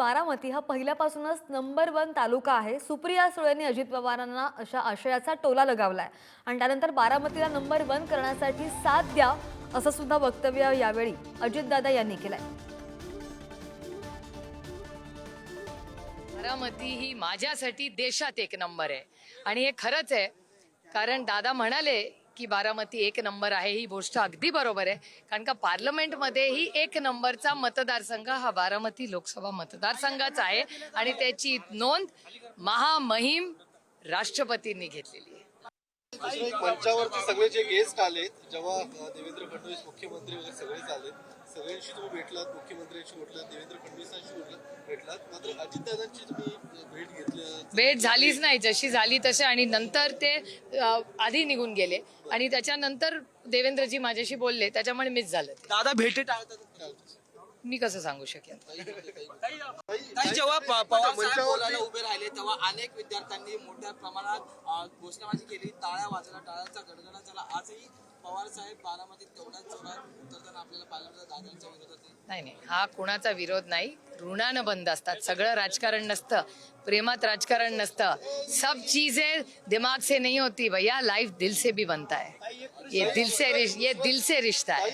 बारामती हा पहिल्यापासूनच number one तालुका आहे. सुप्रिया सुळेंनी अजित पवारांना अशा आशयाचा टोला लगावलाय. आणि त्यानंतर बारामतीला नंबर वन करण्यासाठी साथ द्या असं सुद्धा वक्तव्य यावेळी अजितदादा यांनी केलंय. बारामती ही माझ्यासाठी देशात एक नंबर आहे. आणि हे खरंच आहे कारण दादा म्हणाले की बारामती एक नंबर आहे ही गोष्ट अगदी बरोबर आहे. कारण का पार्लमेंटमध्येही एक नंबरचा मतदारसंघ हा बारामती लोकसभा मतदारसंघाचा आहे. आणि त्याची नोंद महामहिम राष्ट्रपतींनी घेतलेली आहे. मंचावरती सगळे जे गेस्ट आलेत जेव्हा देवेंद्र फडणवीस मुख्यमंत्री वगैरे सगळेच आलेत सगळ्यांशी तुम्ही भेटलात मुख्यमंत्र्यांशी भेटलात देवेंद्र फडणवीसांशी भेटलात भेटलात. मात्र अजितदादांची तुम्ही भेट घेतली भेट झालीच नाही. जशी झाली तसे आणि नंतर ते आधी निघून गेले. आणि त्याच्यानंतर देवेंद्रजी माझ्याशी बोलले त्याच्यामुळे मिस झालं. दादा भेटी टाळतात मी कसं सांगू शकेन? ताई, जेव्हा प- पवार साहेब मंचावरती- बोलायला उभे राहिले तेव्हा अनेक विद्यार्थ्यांनी मोठ्या प्रमाणात अ, घोषणाबाजी केली. टाळ्या वाजवल्या टाळ्यांचा गडगडा झाला. आजही पवार साहेब बारामतीत तेवढ्याच जोरात उतरताना आपल्याला पाहायला मिळतं. दादांच्या विरोधात नाही नाही. हा कोणाचा विरोध नाही. ऋणानं बंद असतात. सगळं राजकारण नसतं. प्रेमात राजकारण नसतं. सब चीजें दिमाग से नहीं होती. भैया लाइफ दिल से भी बनता है. ये दिल से रिश- ये दिल से रिश्ता है.